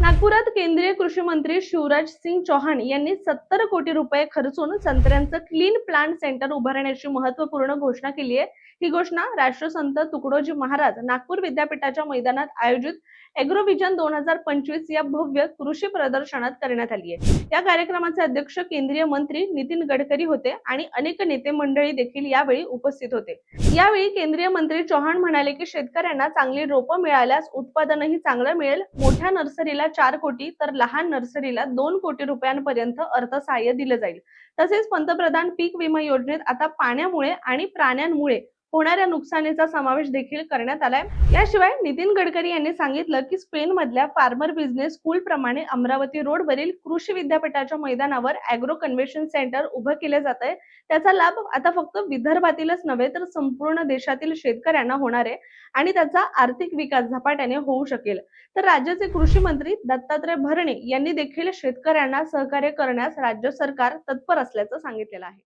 नागपुरात केंद्रीय कृषी मंत्री शिवराज सिंग चौहान यांनी सत्तर कोटी रुपये खर्चून संत्र्यांचं क्लीन प्लांट सेंटर उभारण्याची महत्त्वपूर्ण घोषणा केली आहे. ही घोषणा राष्ट्रसंत तुकडोजी महाराज नागपूर विद्यापीठाच्या मैदानात आयोजित एग्रोविजन दोन हजार पंचवीस या भव्य कृषी प्रदर्शनात करण्यात आली आहे. या कार्यक्रमाचे अध्यक्ष केंद्रीय मंत्री नितीन गडकरी होते आणि अनेक नेते मंडळी देखील यावेळी उपस्थित होते. यावेळी केंद्रीय मंत्री चौहान म्हणाले की शेतकऱ्यांना चांगली रोपं मिळाल्यास उत्पादनही चांगलं मिळेल. मोठ्या नर्सरीला नर्सरीला चार कोटी तर लहान नर्सरीला दोन कोटी रुपयांपर्यंत अर्थसहाय्य दिलं जाईल. तसेच पंतप्रधान पीक विमा योजनेत आता पाण्यामुळे आणि प्राण्यांमुळे होणाऱ्या नुकसानीचा समावेश देखील करण्यात आलाय. याशिवाय नितीन गडकरी यांनी सांगितलं की स्पेन मधल्या फार्मर बिझनेस स्कूल प्रमाणे अमरावती रोडवरील कृषी विद्यापीठाच्या मैदानावर अॅग्रो कन्व्हेन्शन सेंटर उभं केले जात आहे त्याचा लाभ आता फक्त विदर्भातीलच नव्हे तर संपूर्ण देशातील शेतकऱ्यांना होणार आहे आणि त्याचा आर्थिक विकास झपाट्याने होऊ शकेल. तर राज्याचे कृषी मंत्री दत्तात्रय भरणे यांनी देखील शेतकऱ्यांना सहकार्य करण्यास राज्य सरकार तत्पर असल्याचं सांगितलेलं आहे.